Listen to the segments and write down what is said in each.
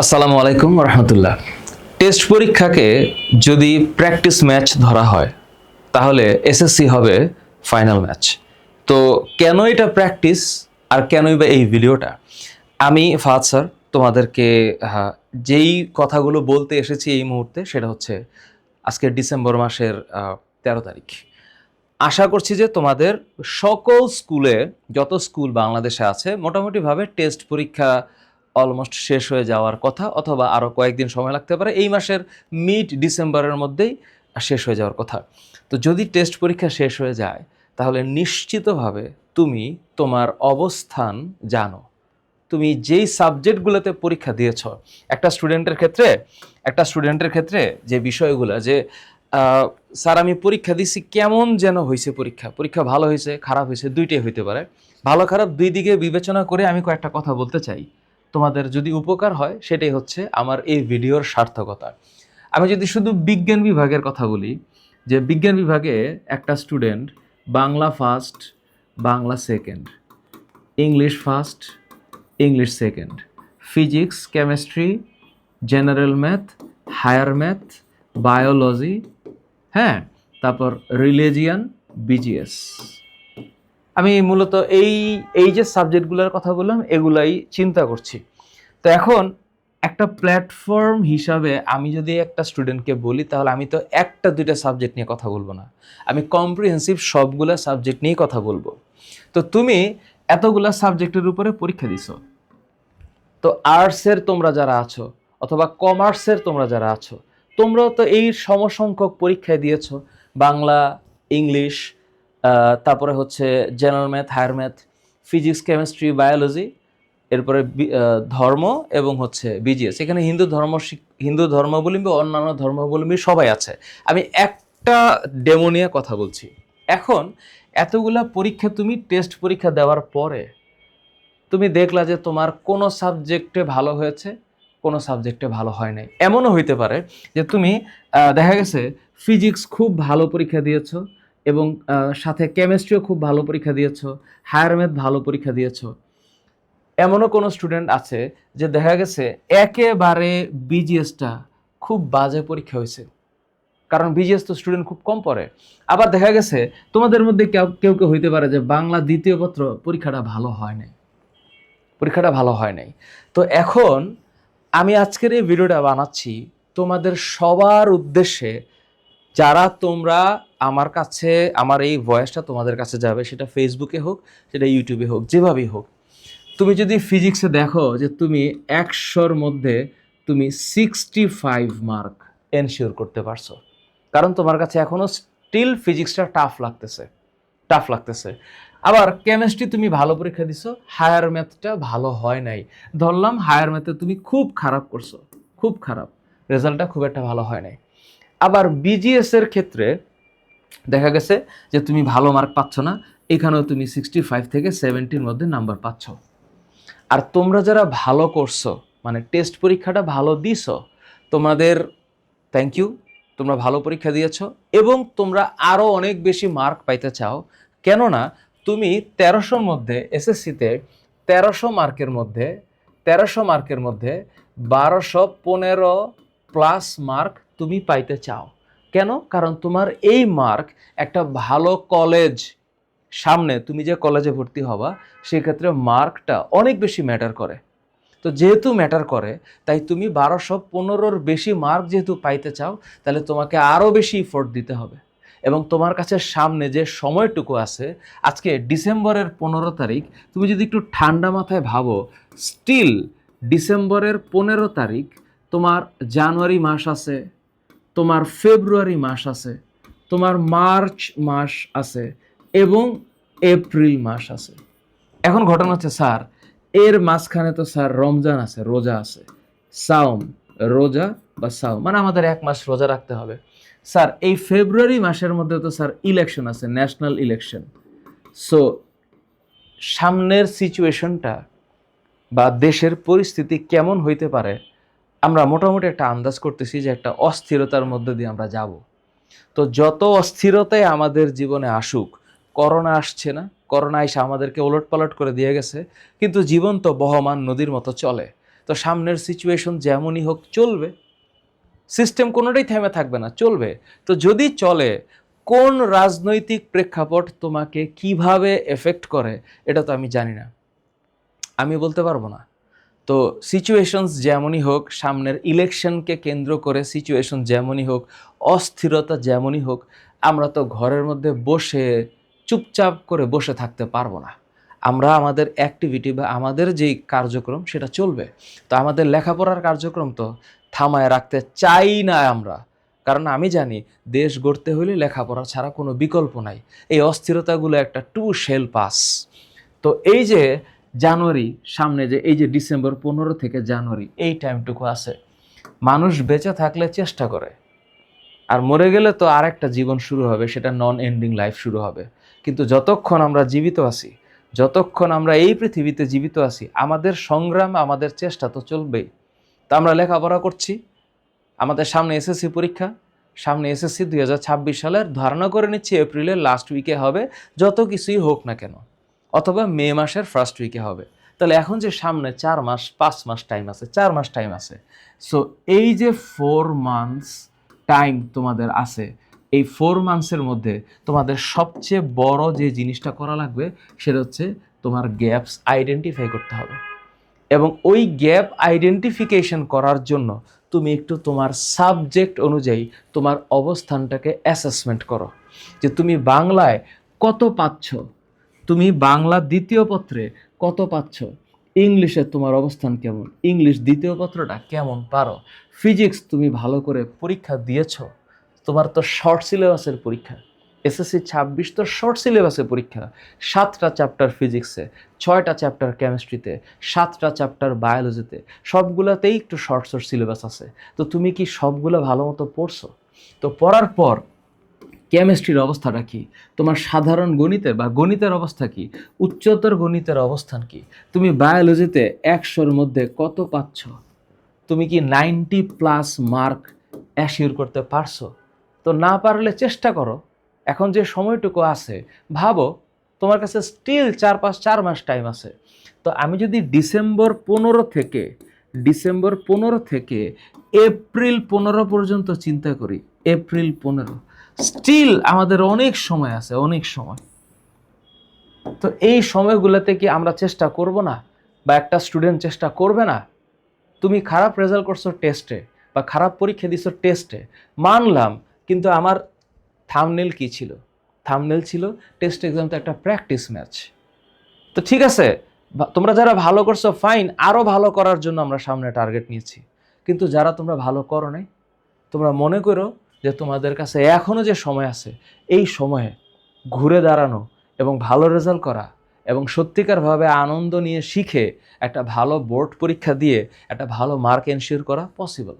আসসালামু আলাইকুম রহমতুল্লাহ টেস্ট পরীক্ষাকে যদি প্র্যাকটিস ম্যাচ ধরা হয়, তাহলে এসএসসি হবে ফাইনাল ম্যাচ। তো কেন এটা প্র্যাকটিস আর কেনই বা এই ভিডিওটা? আমি ফাহাদ স্যার, তোমাদেরকে যেই কথাগুলো বলতে এসেছি এই মুহূর্তে, সেটা হচ্ছে আজকে ডিসেম্বর মাসের তেরো তারিখ। আশা করছি যে তোমাদের সকল স্কুলে, যত স্কুল বাংলাদেশে আছে, মোটামুটিভাবে টেস্ট পরীক্ষা অলমোস্ট শেষ হয়ে যাওয়ার কথা, অথবা আরও কয়েকদিন সময় লাগতে পারে, এই মাসের মিড ডিসেম্বরের মধ্যেই শেষ হয়ে যাওয়ার কথা। তো যদি টেস্ট পরীক্ষা শেষ হয়ে যায়, তাহলে নিশ্চিতভাবে তুমি তোমার অবস্থান জানো। তুমি যেই সাবজেক্টগুলোতে পরীক্ষা দিয়েছ, একটা স্টুডেন্টের ক্ষেত্রে, একটা স্টুডেন্টের ক্ষেত্রে যে বিষয়গুলো যে স্যার, আমি পরীক্ষা দিছি কেমন যেন হয়েছে পরীক্ষা? পরীক্ষা ভালো হয়েছে খারাপ হয়েছে দুইটাই হইতে পারে। ভালো খারাপ দুই দিকে বিবেচনা করে আমি কয়েকটা কথা বলতে চাই। তোমাদের যদি উপকার হয়, সেটাই হচ্ছে আমার এই ভিডিওর সার্থকতা। আমি যদি শুধু বিজ্ঞান বিভাগের কথা বলি, যে বিজ্ঞান বিভাগে একটা student Bangla first Bangla second English first English second physics chemistry general math higher math biology হ্যাঁ তারপর রিলিজিয়ান বিজিএস আমি মূলত এই এই যে সাবজেক্টগুলোর কথা বললাম, এগুলাই চিন্তা করছি। তো এখন একটা প্ল্যাটফর্ম হিসাবে আমি যদি একটা স্টুডেন্টকে বলি, তাহলে আমি তো একটা, দুইটা সাবজেক্ট নিয়ে কথা বলব না। আমি কম্প্রিহেন্সিভ সবগুলা সাবজেক্ট নিয়ে কথা বলব। তো তুমি এতগুলা সাবজেক্টের উপরে পরীক্ষা দিছো। তো আর্টসের তোমরা যারা আছো, অথবা কমার্সের তোমরা যারা আছো, তোমরাও তো এই সমসংখ্যক পরীক্ষায় দিয়েছ। বাংলা, ইংলিশ তারপরে হচ্ছে general math higher math physics chemistry biology এরপরে ধর্ম এবং হচ্ছে বিজিএস এখানে হিন্দু ধর্ম হিন্দু ধর্মাবলম্বী, অন্যান্য ধর্মাবলম্বী সবাই আছে। আমি একটা ডেমো নিয়ে কথা বলছি। এখন এতগুলা পরীক্ষা তুমি টেস্ট পরীক্ষা দেওয়ার পরে তুমি দেখলা যে তোমার কোনো সাবজেক্টে ভালো হয়েছে, কোনো সাবজেক্টে ভালো হয় নাই। এমনও হইতে পারে যে তুমি দেখা গেছে ফিজিক্স খুব ভালো পরীক্ষা দিয়েছ এবং সাথে কেমিস্ট্রিও খুব ভালো পরীক্ষা দিয়েছ হায়ার ম্যাথ ভালো পরীক্ষা দিয়েছ। এমনও কোনো স্টুডেন্ট আছে যে দেখা গেছে একেবারে বিজিএসটা খুব বাজে পরীক্ষা হয়েছে। কারণ বিজিএস তো স্টুডেন্ট খুব কম পড়ে। আবার দেখা গেছে তোমাদের মধ্যে কেউ কেউ কেউ হইতে পারে যে বাংলা দ্বিতীয় পত্র পরীক্ষাটা ভালো হয় নাই। পরীক্ষাটা ভালো হয় নাই। তো এখন আমি আজকের এই ভিডিওটা বানাচ্ছি তোমাদের সবার উদ্দেশ্যে, যারা তোমরা আমার কাছে, আমার এই ভয়েসটা তোমাদের কাছে যাবে, সেটা ফেসবুকে হোক, সেটা ইউটিউবে হোক, যেভাবেই হোক। তুমি যদি ফিজিক্সে দেখো যে তুমি একশোর মধ্যে তুমি সিক্সটি ফাইভ মার্ক এনশিওর করতে পারছ। কারণ তোমার কাছে এখনও স্টিল ফিজিক্সটা টাফ লাগতেছে টাফ লাগতেছে। আবার কেমিস্ট্রি তুমি ভালো পরীক্ষা দিছো হায়ার ম্যাথটা ভালো হয় নাই। ধরলাম হায়ার ম্যাথে তুমি খুব খারাপ করছ, খুব খারাপ। রেজাল্টটা খুব একটা ভালো হয় নাই। আবার বিজিএসের ক্ষেত্রে দেখা গেছে যে তুমি ভালো মার্ক পাচ্ছ না, এখানেও তুমি সিক্সটি ফাইভ থেকে সেভেন্টির মধ্যে নাম্বার পাচ্ছ। আর তোমরা যারা ভালো করছ মানে টেস্ট পরীক্ষাটা ভালো দিছো, তোমাদের থ্যাংক ইউ তোমরা ভালো পরীক্ষা দিয়েছ এবং তোমরা আরও অনেক বেশি মার্ক পাইতে চাও। কেননা তুমি তেরোশোর মধ্যে এসএসসিতে তেরোশো মার্কের মধ্যে, তেরোশো মার্কের মধ্যে বারোশো পনেরো প্লাস মার্ক তুমি পাইতে চাও। কেন? কারণ তোমার এই মার্ক একটা ভালো কলেজ সামনে তুমি যে কলেজে ভর্তি হবা, সেক্ষেত্রে মার্কটা অনেক বেশি ম্যাটার করে। তো যেহেতু ম্যাটার করে, তাই তুমি বারোশো পনেরোর বেশি মার্ক যেহেতু পাইতে চাও, তাহলে তোমাকে আরও বেশি ইফোর্ট দিতে হবে। এবং তোমার কাছে সামনে যে সময়টুকু আছে, আজকে ডিসেম্বরের পনেরো তারিখ, তুমি যদি একটু ঠান্ডা মাথায় ভাবো স্টিল ডিসেম্বরের পনেরো তারিখ তোমার জানুয়ারি মাস আছে তোমার ফেব্রুয়ারি মাস আছে, তোমার মার্চ মাস আছে এবং এপ্রিল মাস আছে। এখন ঘটনা হচ্ছে, স্যার, এর মাঝখানে তো, স্যার, রমজান আছে, রোজা আছে। সাওম, রোজা বা সাওম মানে আমাদের এক মাস রোজা রাখতে হবে। স্যার, এই ফেব্রুয়ারি মাসের মধ্যে তো, স্যার ইলেকশন আছে ন্যাশনাল ইলেকশন সো সামনের সিচুয়েশনটা বা দেশের পরিস্থিতি কেমন হইতে পারে আমরা মোটামুটি একটা আন্দাজ করতেছি যে একটা অস্থিরতার মধ্যে দিয়ে আমরা যাব। তো যত অস্থিরতাই আমাদের জীবনে আসুক, করোনা আসছে না, করোনা এসে আমাদেরকে ওলট পালট করে দিয়ে গেছে, কিন্তু জীবন তো বহমান নদীর মতো চলে। তো সামনের সিচুয়েশন যেমনই হোক চলবে সিস্টেম কোনোটাই থেমে থাকবে না, চলবে। তো যদি চলে, কোন রাজনৈতিক প্রেক্ষাপট তোমাকে কীভাবে এফেক্ট করে, এটা তো আমি জানি না। আমি বলতে পারব না। তো সিচুয়েশনস যেমনই হোক, সামনের ইলেকশনকে কেন্দ্র করে সিচুয়েশন যেমনই হোক, অস্থিরতা যেমনই হোক, আমরা তো ঘরের মধ্যে বসে চুপচাপ করে বসে থাকতে পারব না। আমরা আমাদের অ্যাক্টিভিটি বা আমাদের যেই কার্যক্রম, সেটা চলবে। তো আমাদের লেখাপড়ার কার্যক্রম তো থামায় রাখতে চাই না আমরা। কারণ আমি জানি, দেশ গড়তে হলে লেখাপড়া ছাড়া কোনো বিকল্প নাই। এই অস্থিরতাগুলো একটা টু শেল পাস তো এই যে জানুয়ারি, সামনে যে এই যে ডিসেম্বর পনেরো থেকে জানুয়ারি, এই টাইমটুকু আছে। মানুষ বেঁচে থাকলে চেষ্টা করে। আর মরে গেলে তো আর একটা জীবন শুরু হবে, সেটা নন এন্ডিং লাইফ শুরু হবে। কিন্তু যতক্ষণ আমরা জীবিত আছি, যতক্ষণ আমরা এই পৃথিবীতে জীবিত আছি, আমাদের সংগ্রাম, আমাদের চেষ্টা তো চলবেই। তো আমরা লেখাপড়া করছি। আমাদের সামনে এসএসসি পরীক্ষা। সামনে এসএসসি দুই হাজার ছাব্বিশ সালের ধারণা করে নিচ্ছি, এপ্রিলের লাস্ট উইকে হবে, যত কিছুই হোক না কেন। অথবা মে মাসের ফার্স্ট উইকে হবে। তাহলে এখন যে সামনে চার মাস, পাঁচ মাস টাইম আছে, চার মাস টাইম আছে। সো এই যে ফোর মান্থস টাইম তোমাদের আছে, এই ফোর মান্থসের মধ্যে তোমাদের সবচেয়ে বড় যে জিনিসটা করা লাগবে, সেটা হচ্ছে তোমার গ্যাপস আইডেন্টিফাই করতে হবে। এবং ওই গ্যাপ আইডেন্টিফিকেশন করার জন্য তুমি একটু তোমার সাবজেক্ট অনুযায়ী তোমার অবস্থানটাকে অ্যাসেসমেন্ট করো। যে তুমি বাংলায় কত পাচ্ছ? তুমি বাংলা দ্বিতীয় পত্রে কত পাচ্ছ? ইংলিশে তোমার অবস্থান কেমন? ইংলিশ দ্বিতীয় পত্রটা কেমন পারো? ফিজিক্স তুমি ভালো করে পরীক্ষা দিয়েছ। তোমার তো শর্ট সিলেবাসের পরীক্ষা। এসএসসি ছাব্বিশ তো শর্ট সিলেবাসের পরীক্ষা। সাতটা চ্যাপ্টার ফিজিক্সে, ছয়টা চ্যাপ্টার কেমিস্ট্রিতে, সাতটা চ্যাপ্টার বায়োলজিতে। সবগুলোতেই একটু শর্ট শর্ট সিলেবাস আছে। তো তুমি কি সবগুলো ভালো মতো পড়ছো? তো পড়ার পর কেমিস্ট্রির অবস্থাটা কি? তোমার সাধারণ গণিতে বা গণিতের অবস্থা কি? উচ্চতর গণিতের অবস্থান কি? তুমি বায়োলজিতে একশোর মধ্যে কত পাচ্ছ? তুমি কি নাইনটি প্লাস মার্ক অ্যাসিওর করতে পারছ? তো না পারলে চেষ্টা করো। এখন যে সময়টুকু আছে, ভাবো, তোমার কাছে স্টিল চার পাঁচ, চার মাস টাইম আছে। তো আমি যদি ডিসেম্বর পনেরো থেকে, ডিসেম্বর পনেরো থেকে এপ্রিল পনেরো পর্যন্ত চিন্তা করি, এপ্রিল পনেরো স্টিল আমাদের অনেক সময় আছে, অনেক সময়। তো এই সময়গুলোতে কি আমরা চেষ্টা করব না? বা একটা স্টুডেন্ট চেষ্টা করবে না? তুমি খারাপ রেজাল্ট করছ টেস্টে বা খারাপ পরীক্ষা দিছো টেস্টে মানলাম, কিন্তু আমার থামনেল কি ছিল? থামনেল ছিল টেস্ট এক্সাম তো একটা প্র্যাকটিস ম্যাচ তো ঠিক আছে তোমরা যারা ভালো করছ ফাইন আরও ভালো করার জন্য আমরা সামনে টার্গেট নিয়েছি। কিন্তু যারা তোমরা ভালো করো নাই, তোমরা মনে করো যে তোমাদের কাছে এখনও যে সময় আছে, এই সময়ে ঘুরে দাঁড়ানো এবং ভালো রেজাল্ট করা এবং সত্যিকারভাবে আনন্দ নিয়ে শিখে একটা ভালো বোর্ড পরীক্ষা দিয়ে একটা ভালো মার্ক এনশিওর করা পসিবল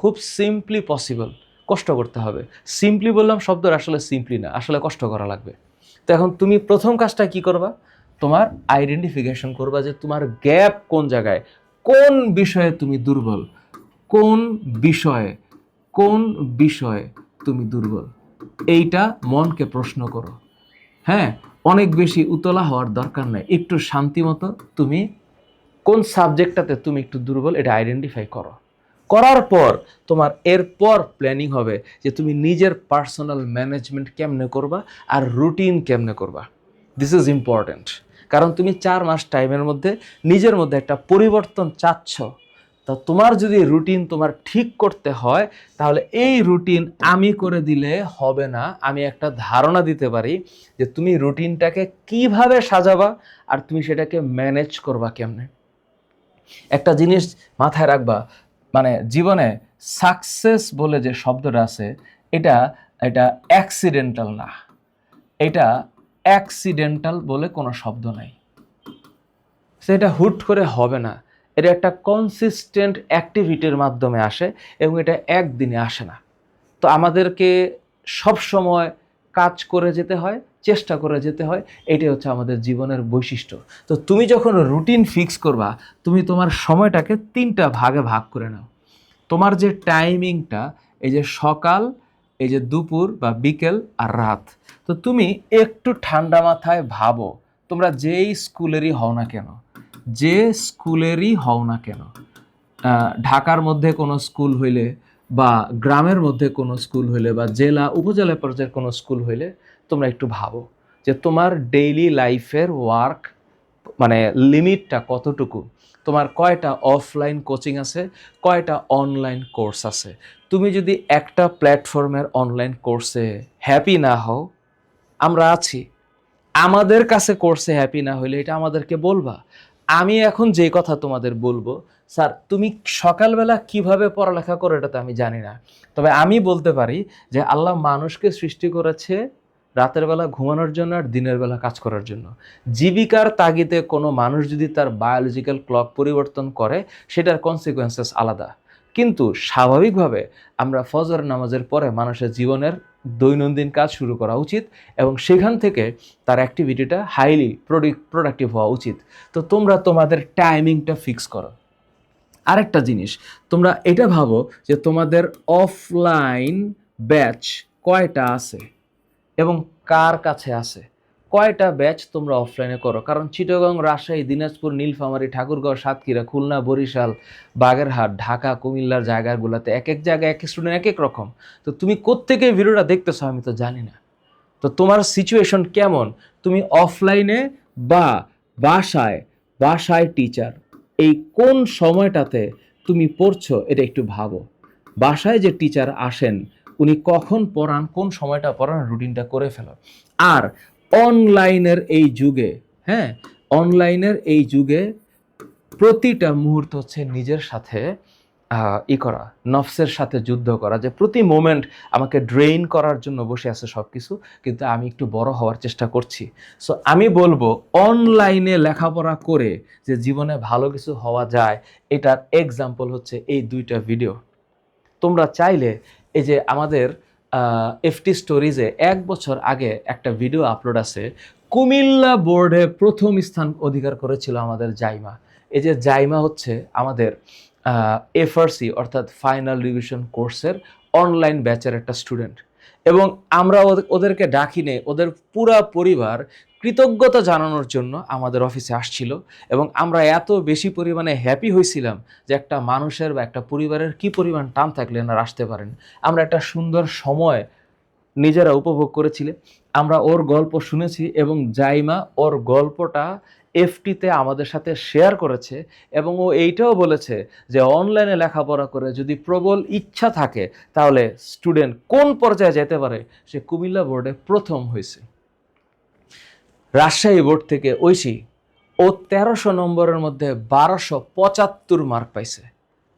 খুব সিম্পলি পসিবল কষ্ট করতে হবে। সিম্পলি বললাম শব্দ আসলে সিম্পলি না, আসলে কষ্ট করা লাগবে। তো এখন তুমি প্রথম কাজটা কি করবা? তোমার আইডেন্টিফিকেশন করবা যে তোমার গ্যাপ কোন জায়গায়, কোন বিষয়ে তুমি দুর্বল, কোন বিষয়ে কোন বিষয়ে তুমি দুর্বল? এইটা মনকে প্রশ্ন করো। হ্যাঁ অনেক বেশি উতলা হওয়ার দরকার নাই। একটু শান্তি মতো তুমি কোন সাবজেক্টটাতে তুমি একটু দুর্বল, এটা আইডেন্টিফাই করো। করার পর তোমার এরপর প্ল্যানিং হবে যে তুমি নিজের পার্সোনাল ম্যানেজমেন্ট কেমনে করবা আর রুটিন কেমনে করবা। দিস ইজ ইম্পর্ট্যান্ট কারণ তুমি চার মাস টাইমের মধ্যে নিজের মধ্যে একটা পরিবর্তন চাচ্ছ। তা তোমার যদি রুটিন তোমার ঠিক করতে হয়, তাহলে এই রুটিন আমি করে দিলে হবে না। আমি একটা ধারণা দিতে পারি যে তুমি রুটিনটাকে কীভাবে সাজাবা আর তুমি সেটাকে ম্যানেজ করবা কেমনে। একটা জিনিস মাথায় রাখবা মানে জীবনে সাকসেস বলে যে শব্দটা আছে, এটা এটা অ্যাক্সিডেন্টাল না। এটা অ্যাক্সিডেন্টাল বলে কোনো শব্দ নাই। সেটা হুট করে হবে না। এটা একটা কনসিস্টেন্ট অ্যাক্টিভিটির মাধ্যমে আসে এবং এটা একদিনে আসে না। তো আমাদেরকে সব সময় কাজ করে যেতে হয়, চেষ্টা করে যেতে হয়, এটাই হচ্ছে আমাদের জীবনের বৈশিষ্ট্য। তো তুমি যখন রুটিন ফিক্স করবা, তুমি তোমার সময়টাকে তিনটা ভাগে ভাগ করে নাও। তোমার যে টাইমিংটা এই যে সকাল, এই যে দুপুর বা বিকেল আর রাত, তো তুমি একটু ঠান্ডা মাথায় ভাবো, তোমরা যেই স্কুলেরই হও না কেন যে স্কুলেরই হও না কেন ঢাকার মধ্যে কোনো স্কুল হইলে বা গ্রামের মধ্যে কোনো স্কুল হইলে বা জেলা উপজেলা পর্যায়ের কোনো স্কুল হইলে তোমরা একটু ভাবো যে তোমার ডেইলি লাইফের ওয়ার্ক মানে লিমিটটা কতটুকু? তোমার কয়টা অফলাইন কোচিং আছে, কয়টা অনলাইন কোর্স আছে? তুমি যদি একটা প্ল্যাটফর্মের অনলাইন কোর্সে হ্যাপি না হও, আমরা আছি। আমাদের কাছে কোর্সে হ্যাপি না হইলে এটা আমাদেরকে বলবা। আমি এখন যে কথা তোমাদের বলব, স্যার, তুমি সকালবেলা কীভাবে পড়ালেখা করো এটা তো আমি জানি না। তবে আমি বলতে পারি যে আল্লাহ মানুষকে সৃষ্টি করেছে রাতের বেলা ঘুমানোর জন্য আর দিনের বেলা কাজ করার জন্য। জীবিকার তাগিদে কোনো মানুষ যদি তার বায়োলজিক্যাল ক্লক পরিবর্তন করে, সেটার কনসিকোয়েন্সেস আলাদা। কিন্তু স্বাভাবিকভাবে আমরা ফজর নামাজের পরে মানুষের জীবনের দৈনন্দিন কাজ শুরু করা উচিত এবং সেখান থেকে তার অ্যাক্টিভিটিটা হাইলি প্রোডাক্টিভ হওয়া উচিত। তো তোমরা তোমাদের টাইমিংটা ফিক্স করো। আরেকটা জিনিস, তোমরা এটা ভাবো যে তোমাদের অফলাইন ব্যাচ কয়টা আছে এবং কার কাছে আছে? কয়টা ব্যাচ তোমরা অফলাইনে করো? কারণ চিটাগং, রাজশাহী, দিনাজপুর, নীলফামারী, ঠাকুরগাঁও, সাতক্ষীরা, খুলনা, বরিশাল, বাগেরহাট, ঢাকা, কুমিল্লার জায়গাগুলোতে এক এক জায়গায় এক এক স্টুডেন্ট এক এক রকম। তো তুমি কোত্থেকে ভিডিওটা দেখতেছো আমি তো জানি না। তো তোমার সিচুয়েশন কেমন? তুমি অফলাইনে বা বাসায় বাসায় টিচার এই কোন সময়টাতে তুমি পড়ছো এটা একটু ভাবো। বাসায় যে টিচার আসেন, উনি কখন পড়ান, কোন সময়টা পড়ান রুটিনটা করে ফেলো। আর অনলাইনের এই যুগে হ্যাঁ অনলাইনের এই যুগে প্রতিটা মুহূর্ত হচ্ছে নিজের সাথে ই করা, নফসের সাথে যুদ্ধ করা, যে প্রতি মোমেন্ট আমাকে ড্রেইন করার জন্য বসে আছে সব কিছু কিন্তু আমি একটু বড় হওয়ার চেষ্টা করছি। সো আমি বলব, অনলাইনে লেখাপড়া করে যে জীবনে ভালো কিছু হওয়া যায়, এটার এক্সাম্পল হচ্ছে এই দুইটা ভিডিও তোমরা চাইলে এই যে আমাদের এফটি স্টোরিজে এক বছর আগে একটা ভিডিও আপলোড আছে। কুমিল্লা বোর্ডে প্রথম স্থান অধিকার করেছিল আমাদের জাইমা। এই যে জাইমা হচ্ছে আমাদের এফআরসি অর্থাৎ ফাইনাল রিভিশন কোর্সের অনলাইন ব্যাচের একটা স্টুডেন্ট এবং আমরা ওদেরকে ওদেরকে ডাকিনে, ওদের পুরা পরিবার কৃতজ্ঞতা জানানোর জন্য আমাদের অফিসে আসছিল এবং আমরা এত বেশি পরিমাণে হ্যাপি হয়েছিলাম যে একটা মানুষের বা একটা পরিবারের কি পরিমাণ টান থাকলে এনারা আসতে পারেন। আমরা একটা সুন্দর সময় নিজেরা উপভোগ করেছিলে। আমরা ওর গল্প শুনেছি এবং জাইমা ওর গল্পটা এফটিতে আমাদের সাথে শেয়ার করেছে এবং ও এইটাও বলেছে যে অনলাইনে লেখাপড়া করে যদি প্রবল ইচ্ছা থাকে তাহলে স্টুডেন্ট কোন পর্যায়ে যেতে পারে সে কুমিল্লা বোর্ডে প্রথম হয়েছে। রাজশাহী বোর্ড থেকে ঐশী, ও তেরোশো নম্বরের মধ্যে বারোশো পঁচাত্তর মার্ক পাইছে।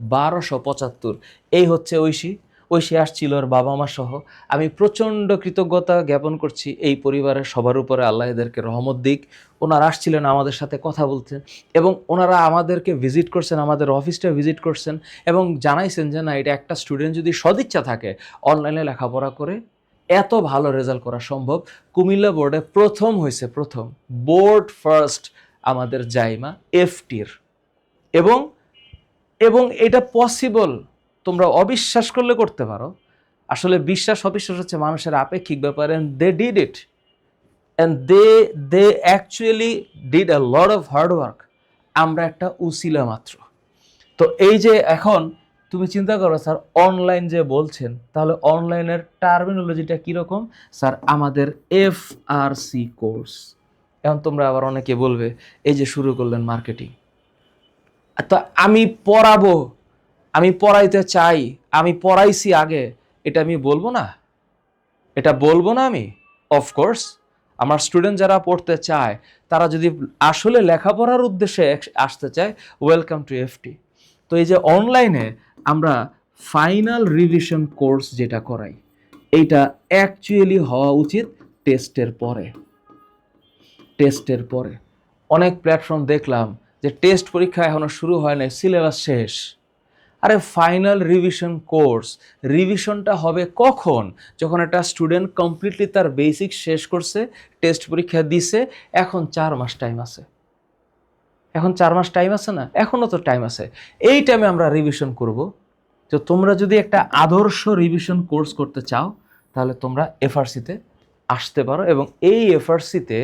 বারোশো পঁচাত্তর। এই হচ্ছে ঐশী। ঐশী আসছিল ওর বাবা মা সহ। আমি প্রচণ্ড কৃতজ্ঞতা জ্ঞাপন করছি এই পরিবারের সবার উপরে। আল্লাহ এদেরকে রহমত দিক। ওনারা আসছিলেন আমাদের সাথে কথা বলতেন এবং ওনারা আমাদেরকে ভিজিট করছেন, আমাদের অফিসটা ভিজিট করছেন এবং জানাইছেন যে না, এটা একটা স্টুডেন্ট যদি সদিচ্ছা থাকে অনলাইনে লেখাপড়া করে এত ভালো রেজাল্ট করা সম্ভব। কুমিল্লা বোর্ডে প্রথম হয়েছে, প্রথম। বোর্ড ফার্স্ট আমাদের জাইমা এফটির এবং এবং এটা পসিবল তোমরা অবিশ্বাস করলে করতে পারো। আসলে বিশ্বাস, অবিশ্বাস হচ্ছে মানুষের আপেক্ষিক ব্যাপার and they did it and they they actually did a lot of hard work আমরা একটা উসিলা মাত্র। তো এই যে এখন তুমি চিন্তা করো, স্যার অনলাইন যে বলছেন, তাহলে অনলাইনের টার্মিনোলজিটা কীরকম? স্যার, আমাদের এফ আর সি কোর্স এখন তোমরা আবার অনেকে বলবে, এই যে শুরু করলেন মার্কেটিং তো আমি পড়াবো, আমি পড়াইতে চাই, আমি পড়াইছি আগে, এটা আমি বলব না? এটা বলব না আমি? অফকোর্স আমার স্টুডেন্ট যারা পড়তে চায়, তারা যদি আসলে লেখাপড়ার উদ্দেশ্যে আসতে চায় ওয়েলকাম টু এফটি তো এই যে অনলাইনে আমরা ফাইনাল রিভিশন কোর্স যেটা করাই, এইটা অ্যাকচুয়ালি হওয়া উচিত টেস্টের পরে। টেস্টের পরে। অনেক প্ল্যাটফর্ম দেখলাম যে টেস্ট পরীক্ষা এখনও শুরু হয় নাই সিলেবাস শেষ। আরে ফাইনাল রিভিশন কোর্স রিভিশনটা হবে কখন? যখন একটা স্টুডেন্ট কমপ্লিটলি তার বেসিক শেষ করছে টেস্ট পরীক্ষা দিছে, এখন চার মাস টাইম আছে। এখন চার মাস টাইম আছে না? এখনও তো টাইম আছে। এই টাইমে আমরা রিভিশন করব। তো তোমরা যদি একটা আদর্শ রিভিশন কোর্স করতে চাও, তাহলে তোমরা এফআরসিতে আসতে পারো এবং এই এফআরসিতে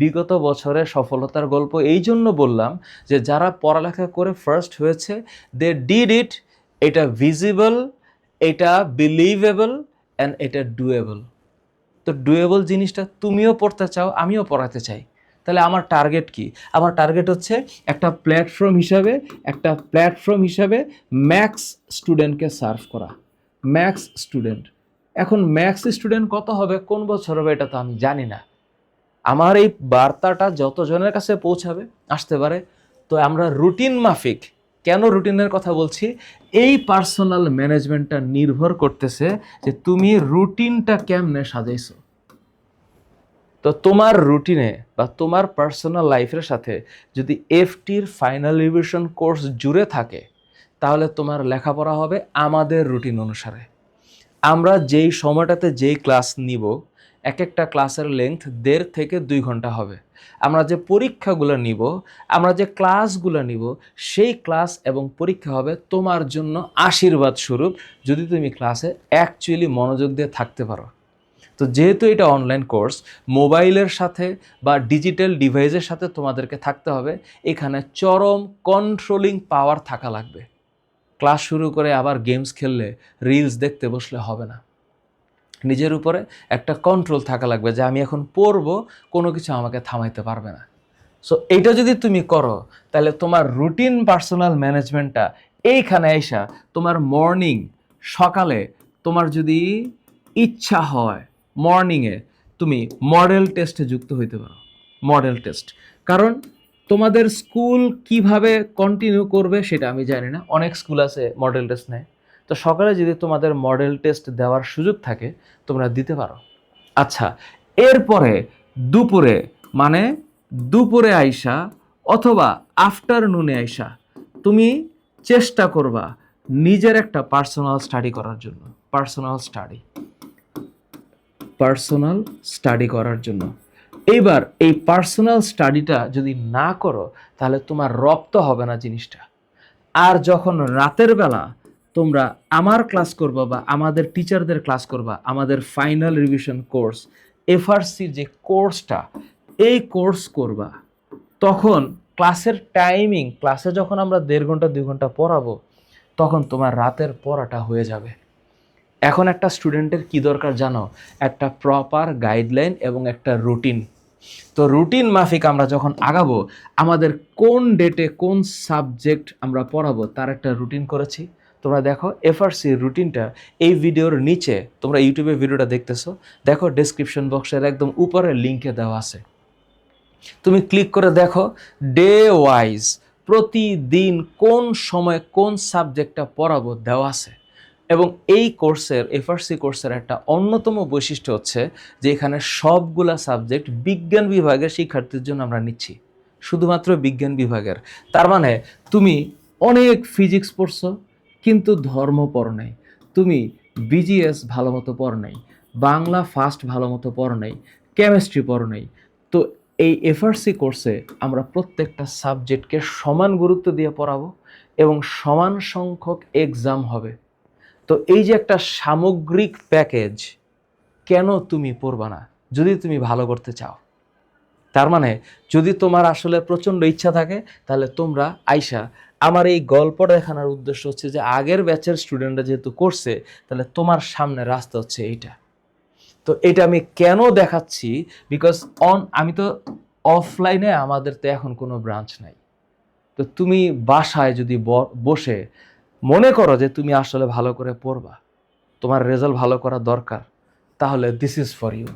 বিগত বছরে সফলতার গল্প এই জন্য বললাম যে যারা পড়ালেখা করে ফার্স্ট হয়েছে দে ডিড ইট এটা ভিজিবল এটা বিলিভেবল অ্যান্ড এটা ডুয়েবল তো ডুয়েবল জিনিসটা তুমিও পড়তে চাও, আমিও পড়াতে চাই। তাহলে আমার টার্গেট কি? আমার টার্গেট হচ্ছে একটা প্ল্যাটফর্ম হিসাবে, একটা প্ল্যাটফর্ম হিসাবে ম্যাক্স স্টুডেন্টকে সার্ভ করা। ম্যাক্স স্টুডেন্ট এখন ম্যাক্স স্টুডেন্ট কত হবে? কোন বছর হবে? এটা তো আমি জানি না। আমার এই বার্তাটা যতজনের কাছে পৌঁছাবে, আসতে পারে। তো আমরা রুটিন মাফিক। কেন রুটিনের কথা বলছি? এই পার্সোনাল ম্যানেজমেন্টটা নির্ভর করতেছে যে তুমি রুটিনটা কেমনে সাজাইছো। তো তোমার রুটিনে বা তোমার পার্সোনাল লাইফের সাথে যদি এফটির ফাইনাল রিভিশন কোর্স জুড়ে থাকে, তাহলে তোমার লেখাপড়া হবে আমাদের রুটিন অনুসারে। আমরা যেই সময়টাতে যেই ক্লাস নিব, এক একটা ক্লাসের লেন্থ দেড় থেকে দুই ঘণ্টা হবে। আমরা যে পরীক্ষাগুলো নিব, আমরা যে ক্লাসগুলো নিব, সেই ক্লাস এবং পরীক্ষা হবে তোমার জন্য আশীর্বাদ স্বরূপ যদি তুমি ক্লাসে অ্যাকচুয়ালি মনোযোগ দিয়ে থাকতে পারো। তো যেহেতু এটা অনলাইন কোর্স মোবাইলের সাথে বা ডিজিটাল ডিভাইসের সাথে তোমাদেরকে থাকতে হবে। এখানে চরম কন্ট্রোলিং পাওয়ার থাকা লাগবে। ক্লাস শুরু করে আবার গেমস খেললে রিলস দেখতে বসলে হবে না। নিজের উপরে একটা কন্ট্রোল থাকা লাগবে যে আমি এখন পড়ব, কোনো কিছু আমাকে থামাইতে পারবে না। সো এটা যদি তুমি করো, তাহলে তোমার রুটিন পার্সোনাল ম্যানেজমেন্টটা এইখানে আইসা তোমার মর্নিং সকালে তোমার যদি ইচ্ছা হয় মর্নিংয়ে তুমি মডেল টেস্টে যুক্ত হইতে পারো, মডেল টেস্ট। কারণ তোমাদের স্কুল কীভাবে কন্টিনিউ করবে সেটা আমি জানি না, অনেক স্কুল আছে মডেল টেস্ট নেয়। তো সকালে যদি তোমাদের মডেল টেস্ট দেওয়ার সুযোগ থাকে, তোমরা দিতে পারো। আচ্ছা এরপরে দুপুরে মানে দুপুরে আইসা অথবা আফটারনুনে আইসা তুমি চেষ্টা করবা নিজের একটা পার্সোনাল স্টাডি করার জন্য পার্সোনাল স্টাডি পার্সোনাল স্টাডি করার জন্য। এইবার এই পার্সোনাল স্টাডিটা যদি না করো, তাহলে তোমার রপ্ত হবে না জিনিসটা। আর যখন রাতের বেলা তোমরা আমার ক্লাস করবা বা আমাদের টিচারদের ক্লাস করবা, আমাদের ফাইনাল রিভিশন কোর্স এফআরসির যে কোর্সটা এই কোর্স করবা, তখন ক্লাসের টাইমিং ক্লাসে যখন আমরা দেড় ঘণ্টা, দুই ঘণ্টা পড়াবো, তখন তোমার রাতের পড়াটা হয়ে যাবে। এখন একটা স্টুডেন্টের কি দরকার জানো? একটা প্রপার গাইডলাইন এবং একটা রুটিন তো রুটিন মাফিক আমরা যখন আগাবো, আমাদের কোন ডেটে কোন সাবজেক্ট আমরা পড়াবো, তার একটা রুটিন করেছি। তোমরা দেখো এফআরসি রুটিনটা এই ভিডিওর নিচে, তোমরা ইউটিউবে ভিডিওটা দেখতেছো। দেখো ডেসক্রিপশন বক্সের একদম উপরে লিঙ্কে দেওয়া আছে। তুমি ক্লিক করে দেখো ডে ওয়াইজ প্রতিদিন কোন সময় কোন সাবজেক্টটা পড়াবো দেওয়া আছে। এবং এই কোর্সের এফআরসি কোর্সের একটা অন্যতম বৈশিষ্ট্য হচ্ছে যে এখানে সবগুলা সাবজেক্ট বিজ্ঞান বিভাগের শিক্ষার্থীর জন্য আমরা নিচ্ছি, শুধুমাত্র বিজ্ঞান বিভাগের। তার মানে তুমি অনেক ফিজিক্স পড়ছো, কিন্তু ধর্ম পড় নাই, তুমি বিজিএস ভালো মতো পড় নাই, বাংলা ফার্স্ট ভালো মতো পড় নাই কেমিস্ট্রি পড় নাই, তো এই এফআরসি কোর্সে আমরা প্রত্যেকটা সাবজেক্টকে সমান গুরুত্ব দিয়ে পড়াবো এবং সমান সংখ্যক এক্সাম হবে। তো এই যে একটা সামগ্রিক প্যাকেজ, কেন তুমি পড়বা না? যদি তুমি ভালো করতে চাও। তার মানে যদি তোমার আসলে প্রচণ্ড ইচ্ছা থাকে, তাহলে তোমরা আইসা, আমার এই গল্প দেখানোর উদ্দেশ্য হচ্ছে যে, আগের ব্যাচের স্টুডেন্টরা যেহেতু করছে, তাহলে তোমার সামনে রাস্তা হচ্ছে এইটা। তো এটা আমি কেন দেখাচ্ছি? বিকজ অন আমি তো অফলাইনে আমাদের তো এখন কোনো ব্রাঞ্চ নাই। তো তুমি বাসায় যদি বসে মনে করো যে তুমি আসলে ভালো করে পড়বা। তোমার রেজাল্ট ভালো করা দরকার। তাহলে দিস ইজ ফর ইউ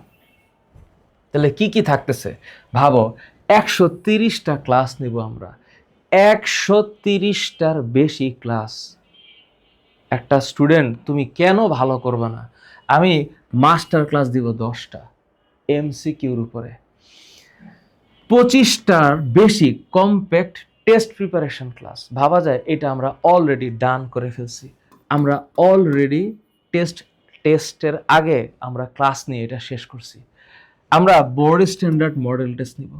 তাহলে কি কি থাকতেছে? ভাবো, একশো তিরিশটা ক্লাস নিব আমরা। একশো তিরিশটার বেশি ক্লাস একটা স্টুডেন্ট তুমি কেন ভালো করবে না? আমি মাস্টার ক্লাস দিব দশটা এমসিকিউর উপরে। পঁচিশটার বেশি কম্প্যাক্ট টেস্ট প্রিপারেশন ক্লাস। ভাবা যায়, এটা আমরা অলরেডি ডান করে ফেলছি। আমরা অলরেডি টেস্ট টেস্টের আগে আমরা ক্লাস নিয়ে এটা শেষ করছি। আমরা বোর্ড স্ট্যান্ডার্ড মডেল টেস্ট নিব।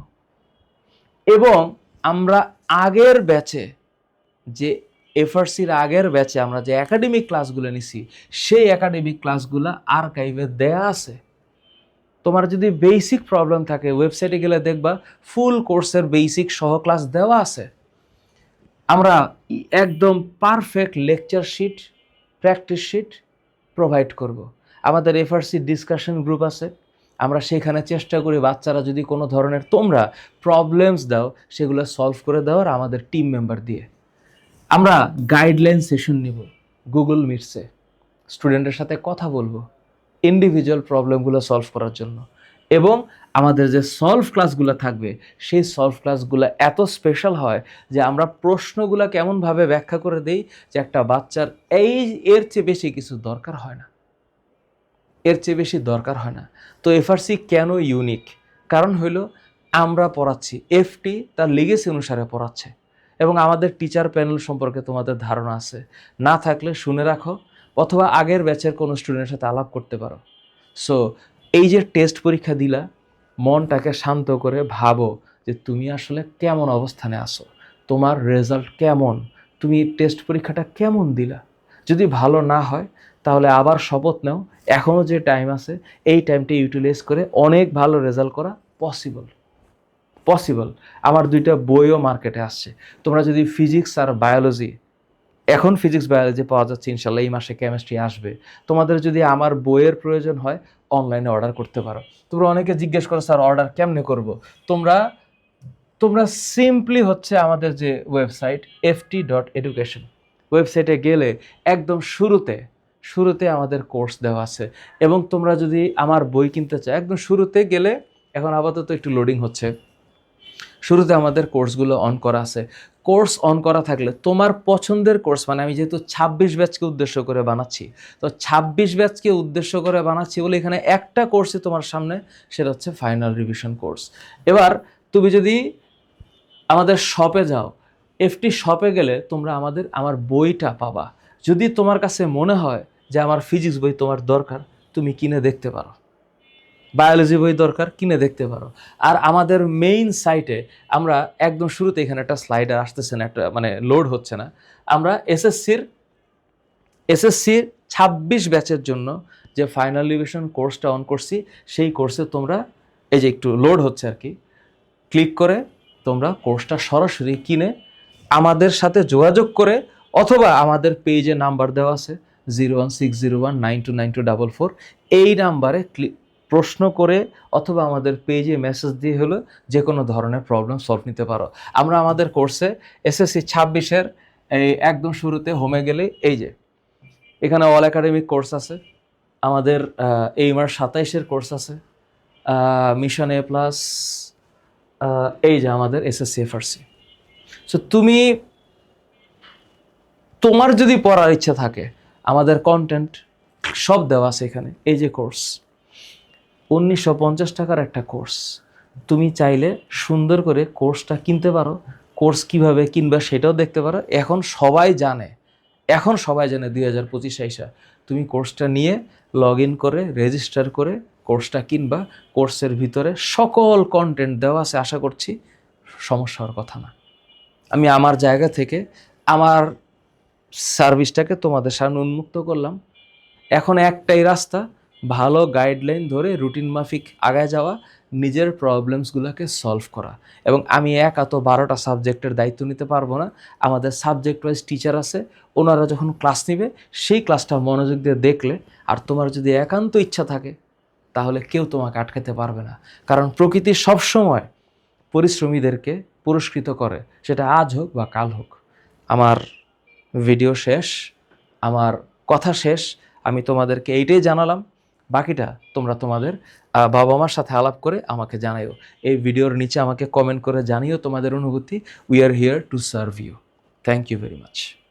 এবং আমরা আগের ব্যাচে যে এফআরসির আগের ব্যাচে আমরা যে একাডেমিক ক্লাসগুলো নিছি, সেই একাডেমিক ক্লাসগুলো আর্কাইভে দেয়া আছে। তোমার যদি বেসিক প্রবলেম থাকে ওয়েবসাইটে গেলে দেখবা ফুল কোর্সের বেসিক সহ ক্লাস দেওয়া আছে। আমরা একদম perfect lecture sheet practice sheet provide করব। আমাদের এফআরসি ডিসকাশন গ্রুপ আছে। আমরা সেখানে চেষ্টা করি বাচ্চারা যদি কোনো ধরনের তোমরা প্রবলেমস দাও, সেগুলো সলভ করে দেওয়ার আমাদের টিম মেম্বার দিয়ে। আমরা গাইডলাইন সেশন নিব গুগল মিটসে স্টুডেন্টের সাথে কথা বলব। ইন্ডিভিজুয়াল প্রবলেমগুলো সলভ করার জন্য। এবং আমাদের যে সলভ ক্লাসগুলো থাকবে, সেই সলভ ক্লাসগুলো এত স্পেশাল হয় যে আমরা প্রশ্নগুলো কেমনভাবে ব্যাখ্যা করে দেই যে একটা বাচ্চার এই, এর চেয়ে বেশি কিছু দরকার হয় না। এর চেয়ে বেশি দরকার হয় না। তো এফআরসি কেন ইউনিক কারণ হইল আমরা পড়াচ্ছি এফটি তার লিগেসি অনুসারে পড়াচ্ছে এবং আমাদের টিচার প্যানেল সম্পর্কে তোমাদের ধারণা আছে। না থাকলে শুনে রাখো অথবা আগের ব্যাচের কোনো স্টুডেন্টের সাথে আলাপ করতে পারো। সো এই যে টেস্ট পরীক্ষা দিলা মনটাকে শান্ত করে ভাবো যে তুমি আসলে কেমন অবস্থানে আসো তোমার রেজাল্ট কেমন? তুমি টেস্ট পরীক্ষাটা কেমন দিলা? যদি ভালো না হয়, তাহলে আবার শপথ নাও। এখনও যে টাইম আছে, এই টাইমটা ইউটিলাইজ করে অনেক ভালো রেজাল্ট করা পসিবল পসিবল আমার দুইটা বইও মার্কেটে আসছে। তোমরা যদি ফিজিক্স আর বায়োলজি এখন ফিজিক্স বায়োলজি পাওয়া যাচ্ছে, ইনশাল্লাহ এই মাসে কেমিস্ট্রি আসবে। তোমাদের যদি আমার বইয়ের প্রয়োজন হয় অনলাইনে অর্ডার করতে পারো। তোমরা অনেকে জিজ্ঞেস করো, স্যার অর্ডার কেমনে করব? তোমরা তোমরা সিম্পলি হচ্ছে আমাদের যে ওয়েবসাইট এফটি ডট এডুকেশন ওয়েবসাইটে গেলে একদম শুরুতে শুরুতে আমাদের কোর্স দেওয়া আছে। এবং তোমরা যদি আমার বই কিনতে চাও, একদম শুরুতে গেলে এখন আপাতত একটু লোডিং হচ্ছে। শুরুতে আমাদের কোর্সগুলো অন করা আছে। কোর্স অন করা থাকলে তোমার পছন্দের কোর্স মানে আমি যেহেতু ছাব্বিশ ব্যাচকে উদ্দেশ্য করে বানাচ্ছি, তো ছাব্বিশ ব্যাচকে উদ্দেশ্য করে বানাচ্ছি বলে এখানে একটা কোর্সই তোমার সামনে, সেটা হচ্ছে ফাইনাল রিভিশন কোর্স এবার তুমি যদি আমাদের শপে যাও এফটি শপে গেলে তোমরা আমাদের, আমার বইটা পাবা। যদি তোমার কাছে মনে হয় যে আমার ফিজিক্স বই তোমার দরকার, তুমি কিনে দেখতে পারো। বায়োলজি বই দরকার, কিনে দেখতে পারো। আর আমাদের মেইন সাইটে আমরা একদম শুরুতে এখানে একটা স্লাইডার আসতেছে না, একটা মানে লোড হচ্ছে না। আমরা এসএসসির এসএসসির ছাব্বিশ ব্যাচের জন্য যে ফাইনাল রিভিশন কোর্সটা অন করছি, সেই কোর্সে তোমরা এই যে একটু লোড হচ্ছে আর কি ক্লিক করে তোমরা কোর্সটা সরাসরি কিনে আমাদের সাথে যোগাযোগ করে অথবা আমাদের পেজে নাম্বার দেওয়া আছে zero one six zero one nine two nine two double four এই নাম্বারে ক্লিক প্রশ্ন করে অথবা আমাদের পেজে মেসেজ দিয়ে হলো যে কোনো ধরনের প্রবলেম সলভ নিতে পারো। আমরা আমাদের কোর্সে এসএসসি ছাব্বিশের এই একদম শুরুতে হোমে গেলে এই যে, এখানে অল একাডেমিক কোর্স আছে, আমাদের এই মার সাতাইশের কোর্স আছে মিশন এ প্লাস এই যে আমাদের এসএসসি এফআরসি সো তুমি, তোমার যদি পড়ার ইচ্ছা থাকে, আমাদের কন্টেন্ট সব দেওয়া আছে এখানে, এই যে কোর্স উনিশশো পঞ্চাশ টাকার একটা কোর্স। তুমি চাইলে সুন্দর করে কোর্সটা কিনতে পারো। কোর্স কীভাবে কিনবা সেটাও দেখতে পারো। এখন সবাই জানে। এখন সবাই জানে দুই হাজার পঁচিশ আইসা তুমি কোর্সটা নিয়ে লগ ইন করে, রেজিস্টার করে কোর্সটা কিনবা। কোর্সের ভিতরে সকল কন্টেন্ট দেওয়া আছে। আশা করছি সমস্যা হওয়ার কথা না। আমি আমার জায়গা থেকে আমার সার্ভিসটাকে তোমাদের সামনে উন্মুক্ত করলাম। এখন একটাই রাস্তা ভালো গাইডলাইন ধরে রুটিন মাফিক আগায় যাওয়া, নিজের প্রবলেমসগুলোকে সলভ করা। এবং আমি এক এত বারোটা সাবজেক্টের দায়িত্ব নিতে পারব না। আমাদের সাবজেক্ট ওয়াইজ টিচার আছে, ওনারা যখন ক্লাস নেবে, সেই ক্লাসটা মনোযোগ দিয়ে দেখলে, আর তোমার যদি একান্ত ইচ্ছা থাকে, তাহলে কেউ তোমাকে আটকাতে পারবে না। কারণ প্রকৃতি সবসময় পরিশ্রমীদেরকে পুরস্কৃত করে, সেটা আজ হোক বা কাল হোক। আমার ভিডিও শেষ, আমার কথা শেষ, আমি তোমাদেরকে এইটাই জানালাম। বাকিটা তোমরা তোমাদের বাবা মার সাথে আলাপ করে আমাকে জানাইও। এই ভিডিওর নিচে আমাকে কমেন্ট করে জানিও তোমাদের অনুভূতি। We are here to serve you thank you very much